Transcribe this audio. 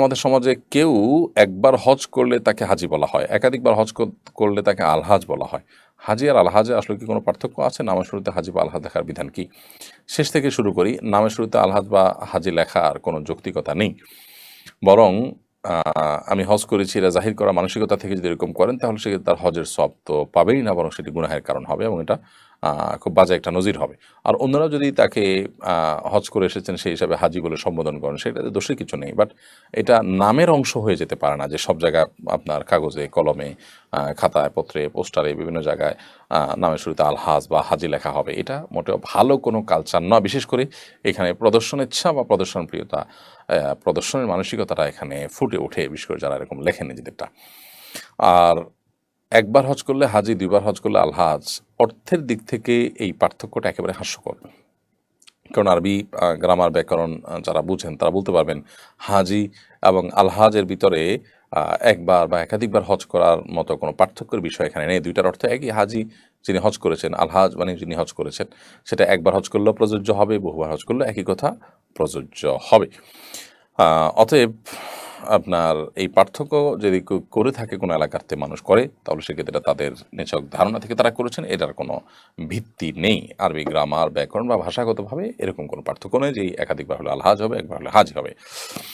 আমাদের সমাজে কেউ একবার হজ করলে তাকে হাজি বলা হয়, একাধিকবার হজ করলে তাকে আলহাজ বলা হয়। হাজি আর আলহাজে আসলে কি কোনো পার্থক্য আছে? নামের শুরুতে হাজি বা আলহাজ লেখার বিধান কি? শেষ থেকে শুরু করি, নামের শুরুতে আলহাজ বা হাজি লেখার কোনো যৌক্তিকতা নেই। বরং আমি হজ করেছি, এটা জাহির করা মানসিকতা থেকে যদি এরকম করেন, তাহলে সে তার হজের সব তো পাবেই না, বরং সেটি গুনাহের কারণ হবে এবং এটা খুব বাজে একটা নজির হবে। আর অন্যরা যদি তাকে হজ করে এসেছেন সেই হিসাবে হাজি বলে সম্বোধন করেন, সেটাতে দোষের কিছু নেই। বাট এটা নামের অংশ হয়ে যেতে পারে না যে সব জায়গায় আপনার কাগজে, কলমে খাতায়, পত্রে, পোস্টারে, বিভিন্ন জায়গায় নামের শুরুতে আলহাজ বা হাজি লেখা হবে। এটা মোটেও ভালো কোনো কালচার নয় বিশেষ করে এখানে প্রদর্শন ইচ্ছা বা প্রদর্শন প্রিয়তা প্রদর্শনের মানসিকতাটা এখানে ফুটে ওঠে, বিশেষ করে যারা এরকম লেখেন নিজেদেরটা। আর একবার হজ করলে হাজি, দুইবার হজ করলে আলহাজ, অর্থের দিক থেকে এই পার্থক্যটা একেবারে হাস্যকর। কারণ আরবি গ্রামার ব্যাকরণ যারা বুঝেন তারা বলতে পারবেন হাজি এবং আলহাজের ভিতরে একবার বা একাধিকবার হজ করার মতো কোনো পার্থক্যের বিষয় এখানে নেই। দুইটার অর্থ একই, হাজি যিনি হজ করেছেন, আলহাজ মানে যিনি হজ করেছেন, সেটা একবার হজ করলেও প্রযোজ্য হবে, বহুবার হজ করলেও একই কথা প্রযোজ্য হবে। অতএব আপনার এই পার্থক্য যদি করে থাকে কোনো এলাকাতে মানুষ করে, তাহলে সেক্ষেত্রে তাদের নিছক ধারণা থেকে তারা করেছেন। এটার কোনো ভিত্তি নেই। আরবি গ্রামার, ব্যাকরণ বা ভাষাগতভাবে এরকম কোনো পার্থক্য নেই যে একাধিকবার হলে আলহাজ হবে, একবার হলে হাজ হবে।